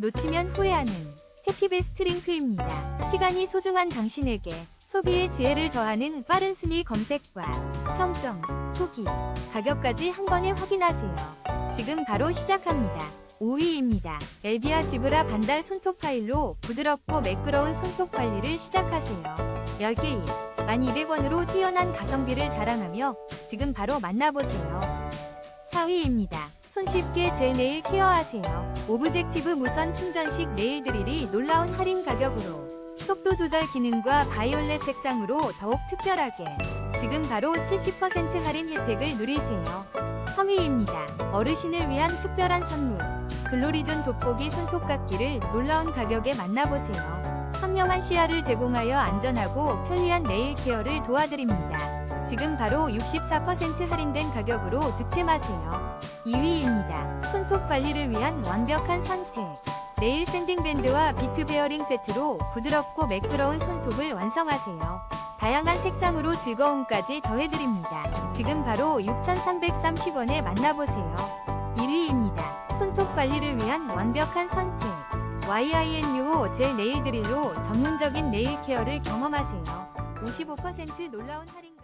놓치면 후회하는 해피베스트 링크입니다. 시간이 소중한 당신에게 소비의 지혜를 더하는 빠른 순위 검색과 평점, 후기, 가격까지 한 번에 확인하세요. 지금 바로 시작합니다. 5위입니다. 엘비아 지브라 반달 손톱 파일로 부드럽고 매끄러운 손톱 관리를 시작하세요. 10개인 1200원으로 뛰어난 가성비를 자랑하며 지금 바로 만나보세요. 4위입니다. 손쉽게 젤 네일 케어하세요. 오브젝티브 무선 충전식 네일 드릴이 놀라운 할인 가격으로 속도 조절 기능과 바이올렛 색상으로 더욱 특별하게 지금 바로 70% 할인 혜택을 누리세요. 3위입니다. 어르신을 위한 특별한 선물 글로리존 돋보기 손톱깎이를 놀라운 가격에 만나보세요. 선명한 시야를 제공하여 안전하고 편리한 네일 케어를 도와드립니다. 지금 바로 64% 할인된 가격으로 득템하세요. 2위입니다. 손톱 관리를 위한 완벽한 선택. 네일 샌딩 밴드와 비트 베어링 세트로 부드럽고 매끄러운 손톱을 완성하세요. 다양한 색상으로 즐거움까지 더해드립니다. 지금 바로 6,330원에 만나보세요. 1위입니다. 손톱 관리를 위한 완벽한 선택. YINUO 젤 네일 드릴로 전문적인 네일 케어를 경험하세요. 55% 놀라운 할인